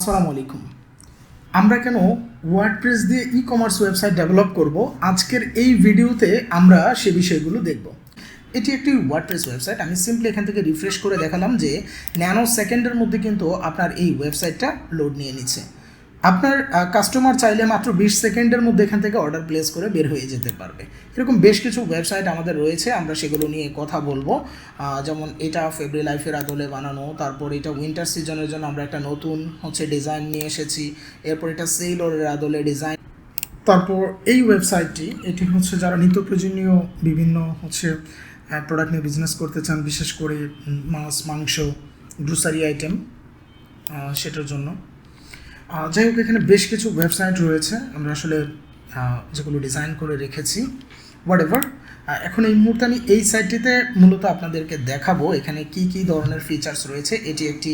আসসালামু আলাইকুম। আমরা কেন ওয়ার্ডপ্রেস দিয়ে ই কমার্স ওয়েবসাইট ডেভেলপ করব? আজকের এই ভিডিওতে আমরা সে বিষয়গুলো দেখব। এটি একটি ওয়ার্ডপ্রেস ওয়েবসাইট আমি সিম্পলি এখান থেকে রিফ্রেশ করে দেখালাম যে ন্যানো সেকেন্ডের মধ্যে কিন্তু আপনার এই ওয়েবসাইটটা লোড নিয়ে নিচ্ছে। আপনার কাস্টমার চাইলে মাত্র বিশ সেকেন্ডের মধ্যে এখান থেকে অর্ডার প্লেস করে বের হয়ে যেতে পারবে। এরকম বেশ কিছু ওয়েবসাইট আমাদের রয়েছে, আমরা সেগুলো নিয়ে কথা বলব। যেমন এটা ফেব্রি লাইফের আদলে বানানো, তারপর এটা উইন্টার সিজনের জন্য আমরা একটা নতুন হচ্ছে ডিজাইন নিয়ে এসেছি, এরপর এটা সেলরের আদলে ডিজাইন তারপর এই ওয়েবসাইটটি এটি হচ্ছে যারা নিত্য প্রয়োজনীয় বিভিন্ন হচ্ছে প্রোডাক্ট নিয়ে বিজনেস করতে চান, বিশেষ করে মাছ, মাংস গ্রোসারি আইটেম সেটার জন্য। যাই হোক, এখানে বেশ কিছু ওয়েবসাইট রয়েছে। আমরা আসলে যেগুলো ডিজাইন করে রেখেছি হোয়াট এভার এখন এই মুহূর্তে আমি এই সাইটটিতে মূলত আপনাদেরকে দেখাবো এখানে কি কি ধরনের ফিচার্স রয়েছে। এটি একটি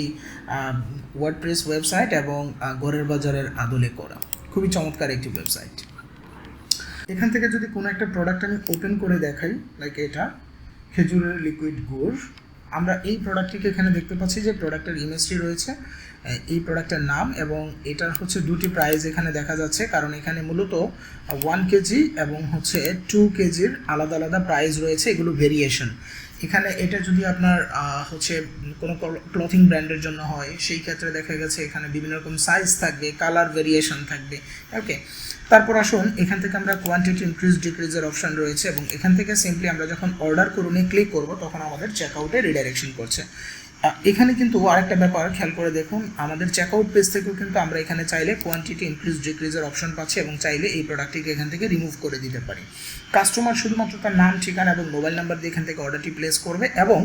ওয়ার্ডপ্রেস ওয়েবসাইট এবং গড়ের বাজারের আদলে করা। খুবই চমৎকার একটি ওয়েবসাইট এখান থেকে যদি কোনো একটা প্রোডাক্ট আমি ওপেন করে দেখাই লাইক এটা, খেজুরের লিকুইড গুড়। আমরা এই প্রোডাক্টটিকে এখানে দেখতে পাচ্ছি যে প্রোডাক্টের ইমেজটি রয়েছে। এই প্রোডাক্টের নাম এবং এটার হচ্ছে দুটি প্রাইস এখানে দেখা যাচ্ছে। কারণ এখানে মূলত ওয়ান কেজি এবং হচ্ছে টু কেজির আলাদা আলাদা প্রাইস রয়েছে, এগুলো ভেরিয়েশন এখানে এটা যদি আপনার হচ্ছে কোনো ক্লথিং ব্র্যান্ডের জন্য হয়, সেই ক্ষেত্রে দেখা গেছে এখানে বিভিন্ন রকম সাইজ থাকবে কালার ভেরিয়েশন থাকবে ওকে তারপর আসুন, এখান থেকে আমরা কোয়ান্টিটি ইনক্রিজ ডিক্রিজের অপশন রয়েছে এবং এখান থেকে সিম্পলি আমরা যখন অর্ডার করুনে ক্লিক করব, তখন আমাদের চেকআউটে রিডাইরেকশন করছে। এখানে কিন্তু আরেকটা ব্যাপার, খেয়াল করে দেখুন, আমাদের চেকআউট পেজ থেকেও কিন্তু আমরা এখানে চাইলে কোয়ান্টিটি ইনক্রিজ ডিক্রিজের অপশন পাচ্ছি এবং চাইলে এই প্রোডাক্টটিকে এখান থেকে রিমুভ করে দিতে পারি। কাস্টমার শুধুমাত্র তার নাম, ঠিকানা এবং মোবাইল নাম্বার দিয়ে এখান থেকে অর্ডারটি প্লেস করবে এবং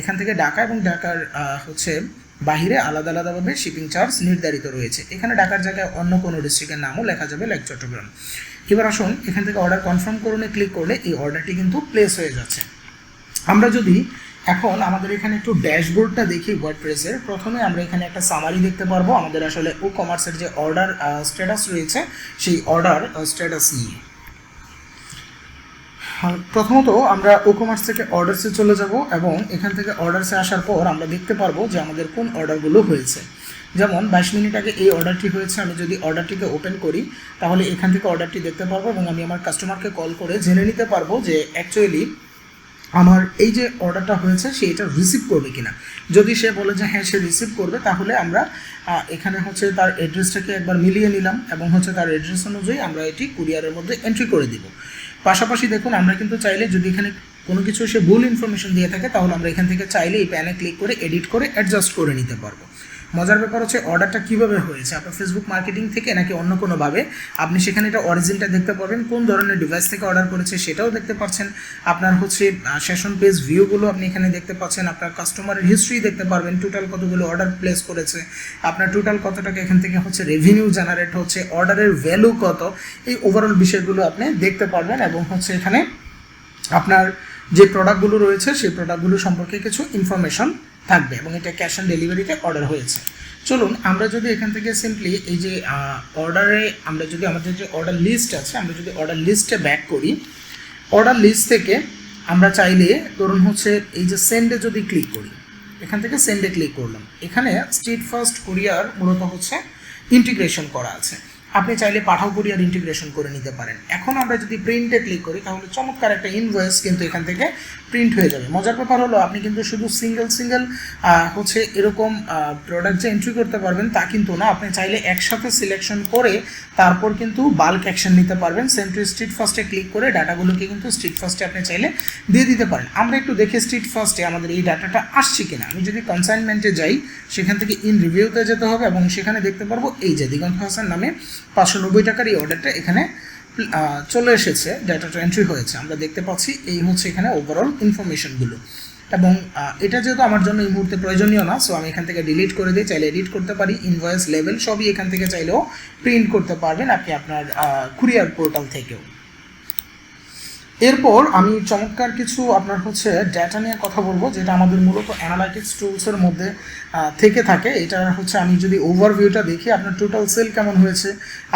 এখান থেকে ঢাকা এবং ঢাকার হচ্ছে বাহিরে আলাদা আলাদাভাবে শিপিং চার্জ নির্ধারিত রয়েছে। এখানে ঢাকার জায়গায় অন্য কোনো ডিস্ট্রিক্টের নামও লেখা যাবে লাইক চট্টগ্রাম। এবার আসুন, এখান থেকে অর্ডার কনফার্ম করুনে ক্লিক করলে এই অর্ডারটি কিন্তু প্লেস হয়ে যাচ্ছে। আমরা যদি এখন আমাদের এখানে একটু ড্যাশবোর্ডটা দেখি ওয়ার্ডপ্রেসের প্রথমে আমরা এখানে একটা সামারি দেখতে পারব আমাদের আসলে ও কমার্সের যে অর্ডার স্ট্যাটাস রয়েছে, সেই অর্ডার স্ট্যাটাস নিয়ে। প্রথমত আমরা ও কমার্স থেকে অর্ডারসে চলে যাব এবং এখান থেকে অর্ডারসে আসার পর আমরা দেখতে পারব যে আমাদের কোন অর্ডারগুলো হয়েছে। যেমন, বাইশ মিনিট আগে এই অর্ডারটি হয়েছে, আমি যদি অর্ডারটিকে ওপেন করি, তাহলে এখান থেকে অর্ডারটি দেখতে পারব এবং আমি আমার কাস্টমারকে কল করে জেনে নিতে পারব যে অ্যাকচুয়ালি আমার এই যে অর্ডারটা হয়েছে, সে এটা রিসিভ করবে কিনা? যদি সে বলে যে হ্যাঁ সে রিসিভ করবে, তাহলে আমরা এখানে হচ্ছে তার অ্যাড্রেসটাকে একবার মিলিয়ে নিলাম এবং হচ্ছে তার অ্যাড্রেস অনুযায়ী আমরা এটি কুরিয়ারের মধ্যে এন্ট্রি করে দিব। পাশাপাশি দেখুন, আমরা কিন্তু চাইলে যদি এখানে কোনো কিছু সে ভুল ইনফরমেশন দিয়ে থাকে, তাহলে আমরা এখান থেকে চাইলে এই প্যানে ক্লিক করে এডিট করে অ্যাডজাস্ট করে নিতে পারব। মজার ব্যাপার হচ্ছে অর্ডারটা কীভাবে হয়েছে? আপনার ফেসবুক মার্কেটিং থেকে নাকি অন্য কোনোভাবে? আপনি সেখানে এটা অরিজিনটা দেখতে পারবেন কোন ধরনের ডিভাইস থেকে অর্ডার করেছে সেটাও দেখতে পাচ্ছেন। আপনার হচ্ছে সেশন পেজ ভিউগুলো আপনি এখানে দেখতে পাচ্ছেন। আপনার কাস্টমারের হিস্ট্রি দেখতে পারবেন টোটাল কতগুলো অর্ডার প্লেস করেছে। আপনার টোটাল কত টাকা এখান থেকে হচ্ছে রেভিনিউ জেনারেট হচ্ছে অর্ডারের ভ্যালু কত, এই ওভারঅল বিষয়গুলো আপনি দেখতে পারবেন এবং হচ্ছে এখানে আপনার যে প্রোডাক্টগুলো রয়েছে, সেই প্রোডাক্টগুলো সম্পর্কে কিছু ইনফরমেশন থাকবে এবং এটা ক্যাশ অন ডেলিভারিতে অর্ডার হয়েছে। চলুন, আমরা যদি এখান থেকে সিম্পলি এই যে অর্ডারে আমরা যদি আমাদের যে অর্ডার লিস্ট আছে, আমরা যদি অর্ডার লিস্টে ব্যাক করি অর্ডার লিস্ট থেকে আমরা চাইলে ধরুন হচ্ছে এই যে সেন্ডে যদি ক্লিক করি, এখান থেকে সেন্ডে ক্লিক করলাম। এখানে স্ট্রিট ফার্স্ট কুরিয়ার মূলত হচ্ছে ইন্টিগ্রেশন করা আছে। আপনি চাইলে পাঠাও কুরিয়ার ইন্টিগ্রেশন করে নিতে পারেন। এখন আমরা যদি প্রিন্টে ক্লিক করি, তাহলে চমৎকার একটা ইনভয়েস কিন্তু এখান থেকে প্রিন্ট হয়ে যাবে। মজার ব্যাপার হলো, আপনি কিন্তু শুধু সিঙ্গেল সিঙ্গেল হচ্ছে এরকম প্রোডাক্ট যে এন্ট্রি করতে পারবেন তা কিন্তু না। আপনি চাইলে একসাথে সিলেকশন করে তারপর কিন্তু বাল্ক অ্যাকশন নিতে পারবেন। সেন্ট্রি স্ট্রিট ফার্স্টে ক্লিক করে ডাটাগুলোকে কিন্তু স্ট্রিট ফার্স্টে আপনি চাইলে দিয়ে দিতে পারেন। আমরা একটু দেখে স্ট্রিট ফার্স্টে আমাদের এই ডাটাটা আসছে কিনা। আমি যদি কনসাইনমেন্টে যাই, সেখান থেকে ইন রিভিউতে যেতে হবে এবং সেখানে দেখতে পারব এই যে দিগন্ত হাসান নামে পাঁচশো নব্বই টাকার এই অর্ডারটা এখানে চলে এসেছে ডাটাটা এন্ট্রি হয়েছে। আমরা দেখতে পাচ্ছি এই হচ্ছে এখানে ওভারঅল ইনফরমেশনগুলো এবং এটা যেহেতু আমার জন্য এই মুহূর্তে প্রয়োজনীয় না সো আমি এখান থেকে ডিলিট করে দিই, চাইলে এডিট করতে পারি ইনভয়েস লেভেল সবই এখান থেকে চাইলেও প্রিন্ট করতে পারবেন আপনি আপনার কুরিয়ার পোর্টাল থেকেও। এরপর আমি চমৎকার কিছু আপনার হচ্ছে ডেটা নিয়ে কথা বলব, যেটা আমাদের মূলত অ্যানালাইটিক্স টুলসের মধ্যে থেকে থাকে। এটা হচ্ছে আমি যদি ওভারভিউটা দেখি, আপনার টোটাল সেল কেমন হয়েছে,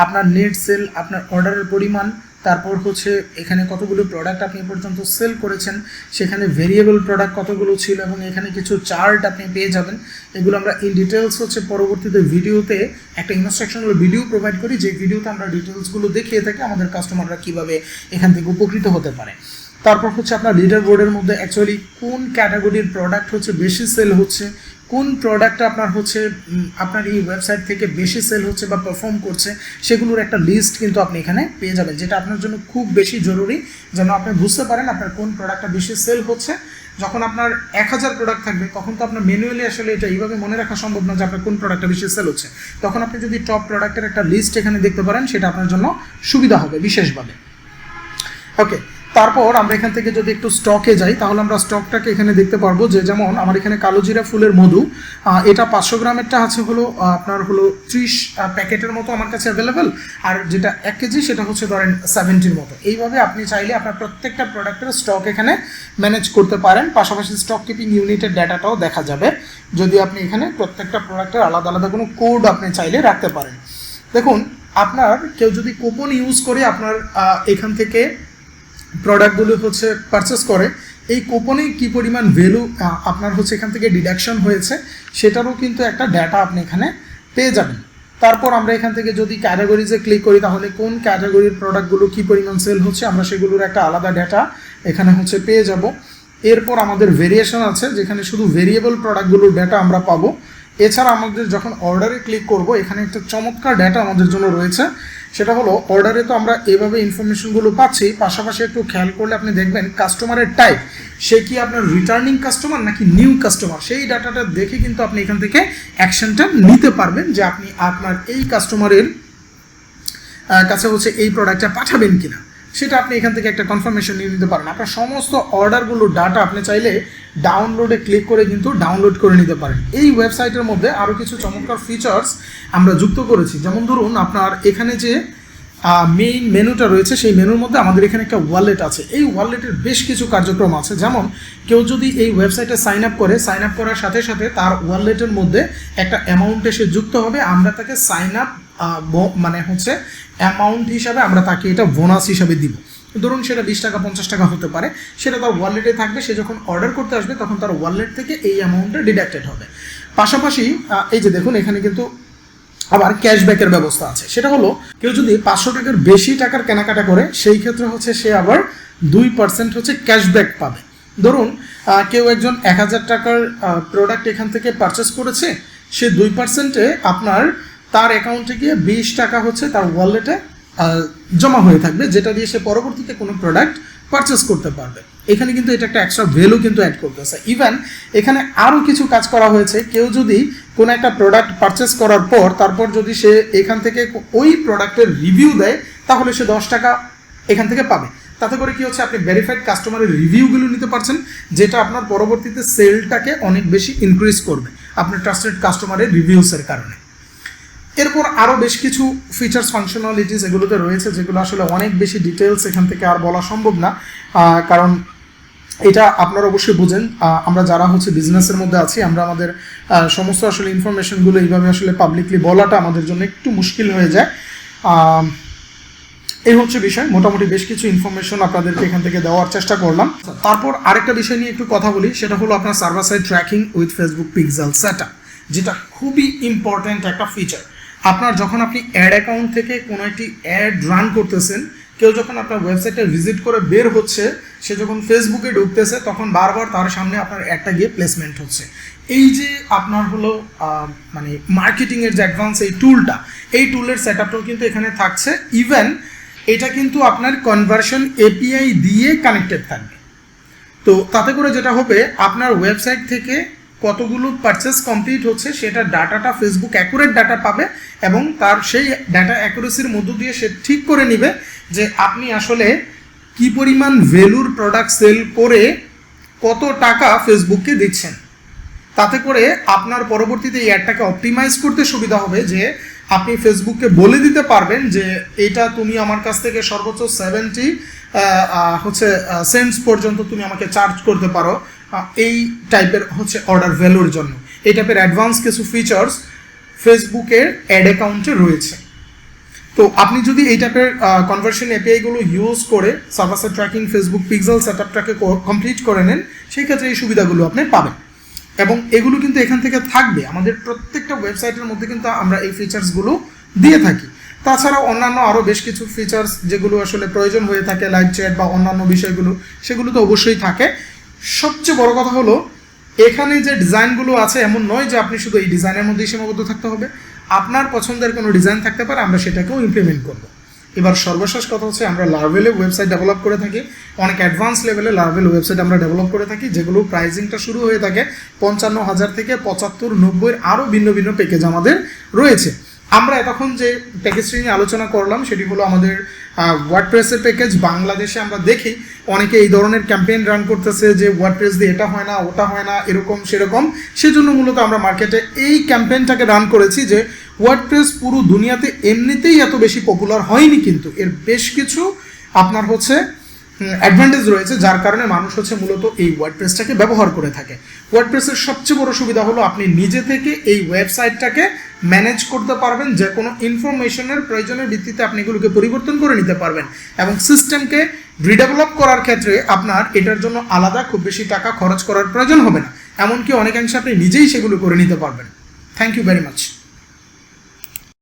আপনার নেট সেল আপনার অর্ডারের পরিমাণ তারপর হচ্ছে এখানে কতগুলো প্রোডাক্ট আপনি পর্যন্ত সেল করেছেন, সেখানে ভেরিয়েবল প্রোডাক্ট কতগুলো ছিল এবং এখানে কিছু চার্ট আপনি পেয়ে যাবেন। এগুলো আমরা ইন ডিটেলস হচ্ছে পরবর্তীতে ভিডিওতে একটা ইনস্ট্রাকশনাল ভিডিও প্রোভাইড করি, যে ভিডিওতে আমরা ডিটেলসগুলো দেখিয়ে থাকি আমাদের কাস্টমাররা কীভাবে এখান থেকে উপকৃত হতে পারে। তারপর হচ্ছে আপনার লিডার বোর্ডের মধ্যে অ্যাকচুয়ালি কোন ক্যাটাগরির প্রোডাক্ট হচ্ছে বেশি সেল হচ্ছে কোন প্রোডাক্টটা আপনার হচ্ছে আপনার এই ওয়েবসাইট থেকে বেশি সেল হচ্ছে বা পারফর্ম করছে, সেগুলোর একটা লিস্ট কিন্তু আপনি এখানে পেয়ে যাবেন, যেটা আপনার জন্য খুব বেশি জরুরি, যেন আপনি বুঝতে পারেন আপনার কোন প্রোডাক্টটা বেশি সেল হচ্ছে। যখন আপনার এক হাজার প্রোডাক্ট থাকবে, তখন তো আপনার ম্যানুয়ালি আসলে এটা এইভাবে মনে রাখা সম্ভব না যে আপনার কোন প্রোডাক্টটা বেশি সেল হচ্ছে। তখন আপনি যদি টপ প্রোডাক্টের একটা লিস্ট এখানে দেখতে পারেন, সেটা আপনার জন্য সুবিধা হবে বিশেষভাবে। ওকে তারপর আমরা এখান থেকে যদি একটু স্টকে যাই, তাহলে আমরা স্টকটাকে এখানে দেখতে পারব যে যেমন আমার এখানে কালোজিরা ফুলের মধু এটা পাঁচশো গ্রামেরটা আছে হলো আপনার হলো ত্রিশ প্যাকেটের মতো আমার কাছে অ্যাভেলেবেল আর যেটা এক কেজি সেটা হচ্ছে ধরেন সেভেন্টির মতো। এইভাবে আপনি চাইলে আপনার প্রত্যেকটা প্রোডাক্টের স্টক এখানে ম্যানেজ করতে পারেন, পাশাপাশি স্টক কিপিং ইউনিটের ডাটাটাও দেখা যাবে। যদি আপনি এখানে প্রত্যেকটা প্রোডাক্টের আলাদা আলাদা কোনো কোড আপনি চাইলে রাখতে পারেন। দেখুন, আপনার কেউ যদি কুপন ইউজ করে আপনার এখান থেকে প্রোডাক্টগুলো হচ্ছে পারচেস করে, এই কুপনে কি পরিমাণ ভ্যালু আপনার হচ্ছে এখান থেকে ডিডাকশন হয়েছে, সেটারও কিন্তু একটা ডাটা আপনি এখানে পেয়ে যাবেন। তারপর আমরা এখান থেকে যদি ক্যাটাগরিজে ক্লিক করি, তাহলে কোন ক্যাটাগরির প্রোডাক্টগুলো কি পরিমাণ সেল হচ্ছে, আমরা সেগুলোর একটা আলাদা ডাটা এখানে হচ্ছে পেয়ে যাব। এরপর আমাদের ভেরিয়েশন আছে, যেখানে শুধু ভেরিয়েবল প্রোডাক্টগুলোর ডাটা আমরা পাবো। এছাড়া আমাদের যখন অর্ডারে ক্লিক করব, এখানে একটা চমৎকার ডাটা আমাদের জন্য রয়েছে। সেটা হলো অর্ডারে তো আমরা এভাবে ইনফরমেশনগুলো পাচ্ছি, পাশাপাশি একটু খেয়াল করলে আপনি দেখবেন কাস্টমারের টাইপ সে কি আপনার রিটার্নিং কাস্টমার নাকি নিউ কাস্টমার সেই ডাটাটা দেখে কিন্তু আপনি এখান থেকে অ্যাকশনটা নিতে পারবেন যে আপনি আপনার এই কাস্টমারের কাছে হচ্ছে এই প্রোডাক্টটা পাঠাবেন কিনা। সেটা আপনি এখান থেকে একটা কনফার্মেশন নিয়ে নিতে পারেন। আপনার সমস্ত অর্ডারগুলো ডাটা আপনি চাইলে ডাউনলোডে ক্লিক করে কিন্তু ডাউনলোড করে নিতে পারেন। এই ওয়েবসাইটের মধ্যে আরও কিছু চমৎকার ফিচার্স আমরা যুক্ত করেছি। যেমন ধরুন, আপনার এখানে যে মেইন মেনুটা রয়েছে, সেই মেনুর মধ্যে আমাদের এখানে একটা ওয়ালেট আছে। এই ওয়ালেটের বেশ কিছু কার্যক্রম আছে। যেমন, কেউ যদি এই ওয়েবসাইটে সাইন আপ করে সাইন আপ করার সাথে সাথে তার ওয়ালেটের মধ্যে একটা অ্যামাউন্ট এসে যুক্ত হবে। আমরা তাকে সাইন আপ মানে হচ্ছে অ্যামাউন্ট হিসাবে আমরা তাকে এটা বোনাস হিসাবে দিব। ধরুন সেটা বিশ টাকা, পঞ্চাশ টাকা হতে পারে। সেটা তার ওয়ালেটে থাকবে, সে যখন অর্ডার করতে আসবে, তখন তার ওয়ালেট থেকে এই অ্যামাউন্টটা ডিডাক্টেড হবে। পাশাপাশি এই যে দেখুন, এখানে কিন্তু আবার ক্যাশব্যাকের ব্যবস্থা আছে। সেটা হলো, কেউ যদি পাঁচশো টাকার বেশি টাকার কেনাকাটা করে, সেই ক্ষেত্রে হচ্ছে সে আবার দুই পার্সেন্ট হচ্ছে ক্যাশব্যাক পাবে। ধরুন কেউ একজন এক হাজার টাকার প্রোডাক্ট এখান থেকে পারচেস করেছে, সে দুই পার্সেন্টে আপনার তার অ্যাকাউন্টে গিয়ে বিশ টাকা হচ্ছে তার ওয়ালেটে জমা হয়ে থাকবে, যেটা দিয়ে সে পরবর্তীতে কোনো প্রোডাক্ট পারচেস করতে পারবে। এখানে কিন্তু এটা একটা এক্সট্রা ভ্যালু কিন্তু অ্যাড করতেছে। ইভেন এখানে আরও কিছু কাজ করা হয়েছে। কেউ যদি কোনো একটা প্রোডাক্ট পারচেস করার পর, তারপর যদি সে এখান থেকে ওই প্রোডাক্টের রিভিউ দেয়, তাহলে সে দশ টাকা এখান থেকে পাবে। তাতে করে কি হচ্ছে, আপনি ভেরিফাইড কাস্টমারের রিভিউগুলো নিতে পারছেন, যেটা আপনার পরবর্তীতে সেলটাকে অনেক বেশি ইনক্রিজ করবে। আপনার ট্রাস্টেড কাস্টমারের রিভিউসের কারণে। এরপর আরও বেশ কিছু ফিচার্স ফাংশনালিটিস এগুলোতে রয়েছে, যেগুলো আসলে অনেক বেশি ডিটেলস এখান থেকে আর বলা সম্ভব না। কারণ এটা আপনারা অবশ্যই বুঝেন। আমরা যারা হচ্ছে বিজনেসের মধ্যে আছি, আমরা আমাদের সমস্ত আসলে ইনফরমেশনগুলো এইভাবে আসলে পাবলিকলি বলাটা আমাদের জন্য একটু মুশকিল হয়ে যায়। এই হচ্ছে বিষয়। মোটামুটি বেশ কিছু ইনফরমেশন আপনাদেরকে এখান থেকে দেওয়ার চেষ্টা করলাম। তারপর আরেকটা বিষয় নিয়ে একটু কথা বলি, সেটা হলো আপনার server side tracking with Facebook pixel সেটা যেটা খুবই ইম্পর্ট্যান্ট একটা ফিচার আপনার যখন আপনি অ্যাড অ্যাকাউন্ট থেকে কোনো একটি অ্যাড রান করতেছেন, কেউ যখন আপনার ওয়েবসাইটে ভিজিট করে বের হচ্ছে, সে যখন ফেসবুকে ঢুকতেছে, তখন বারবার তার সামনে আপনার অ্যাডটা গিয়ে প্লেসমেন্ট হচ্ছে। এই যে আপনার হলো মানে মার্কেটিংয়ের যে অ্যাডভান্স এই টুলটা এই টুলের সেট আপটাও কিন্তু এখানে থাকছে। ইভেন এটা কিন্তু আপনার কনভার্সন এপিআই দিয়ে কানেক্টেড থাকবে। তো তাতে করে যেটা হবে, আপনার ওয়েবসাইট থেকে কতগুলো পারচেস কমপ্লিট হচ্ছে, সেটা ডাটাটা ফেসবুক অ্যাকুরেট ডাটা পাবে এবং তার সেই ডাটা অ্যাকুরেসির মধ্য দিয়ে সে ঠিক করে নিবে যে আপনি আসলে কি পরিমাণ ভ্যালুর প্রোডাক্ট সেল করে কত টাকা ফেসবুককে দিচ্ছেন। তাতে করে আপনার পরবর্তীতে এই অ্যাডটাকে অপটিমাইজ করতে সুবিধা হবে যে আপনি ফেসবুককে বলে দিতে পারবেন যে এটা তুমি আমার কাছ থেকে সর্বোচ্চ সেভেন্টি হচ্ছে সেন্টস পর্যন্ত তুমি আমাকে চার্জ করতে পারো। এই টাইপের হচ্ছে অর্ডার ভ্যালুর জন্য। এই টাইপের অ্যাডভান্স কিছু ফিচার্স ফেসবুকের অ্যাড অ্যাকাউন্টে রয়েছে। তো আপনি যদি এই টাইপের কনভার্সন এপিআইগুলো ইউজ করে সার্ভার ট্র্যাকিং ফেসবুক পিক্সেল সেটআপটাকে কমপ্লিট করে নেন সেই ক্ষেত্রে এই সুবিধাগুলো আপনি পাবেন। এবং এগুলো কিন্তু এখান থেকে থাকবে। আমাদের প্রত্যেকটা ওয়েবসাইটের মধ্যে কিন্তু আমরা এই ফিচার্সগুলো দিয়ে থাকি। তাছাড়া অন্যান্য আরও বেশ কিছু ফিচার্স যেগুলো আসলে প্রয়োজন হয়ে থাকে লাইভ চ্যাট বা অন্যান্য বিষয়গুলো, সেগুলো তো অবশ্যই থাকে। সবচেয়ে বড় কথা হলো, এখানে যে ডিজাইনগুলো আছে এমন নয় যে আপনি শুধু এই ডিজাইনের মধ্যেই সীমাবদ্ধ থাকতে হবে। আপনার পছন্দের কোনো ডিজাইন থাকতে পারে, আমরা সেটাকেও ইমপ্লিমেন্ট করব। এবার সর্বশেষ কথা হচ্ছে, আমরা লার্ভেলে ওয়েবসাইট ডেভেলপ করে থাকি। অনেক অ্যাডভান্স লেভেলে লার্ভেল ওয়েবসাইট আমরা ডেভেলপ করে থাকি, যেগুলো প্রাইজিংটা শুরু হয়ে থাকে পঞ্চান্ন হাজার থেকে পঁচাত্তর, নব্বইয়ের আরও ভিন্ন ভিন্ন প্যাকেজ আমাদের রয়েছে। আমরা এতক্ষণ যে প্যাকেজটি নিয়ে আলোচনা করলাম, সেটি হলো আমাদের ওয়ার্ডপ্রেসের প্যাকেজ বাংলাদেশে আমরা দেখি। অনেকে এই ধরনের ক্যাম্পেইন রান করতেছে যে ওয়ার্ডপ্রেস দিয়ে এটা হয় না, ওটা হয় না, এরকম, সেরকম। সেজন্য মূলত আমরা মার্কেটে এই ক্যাম্পেইনটাকে রান করেছি যে ওয়ার্ডপ্রেস পুরো দুনিয়াতে এমনিতেই এত বেশি পপুলার হয়নি কিন্তু। এর বেশ কিছু আপনার হচ্ছে অ্যাডভান্টেজ রয়েছে, যার কারণে মানুষ হচ্ছে মূলত এই ওয়ার্ডপ্রেসটাকে ব্যবহার করে থাকে। ওয়ার্ডপ্রেসের সবচেয়ে বড় সুবিধা হলো আপনি নিজে থেকে এই ওয়েবসাইটটাকে ম্যানেজ করতে পারবেন, যে কোনো ইনফরমেশনের প্রয়োজনের ভিত্তিতে আপনি এগুলোকে পরিবর্তন করে নিতে পারবেন এবং সিস্টেমকে রিডেভেলপ করার ক্ষেত্রে আপনার এটার জন্য আলাদা খুব বেশি টাকা খরচ করার প্রয়োজন হবে না। এমনকি অনেকাংশে আপনি নিজেই সেগুলো করে নিতে পারবেন। Thank you very much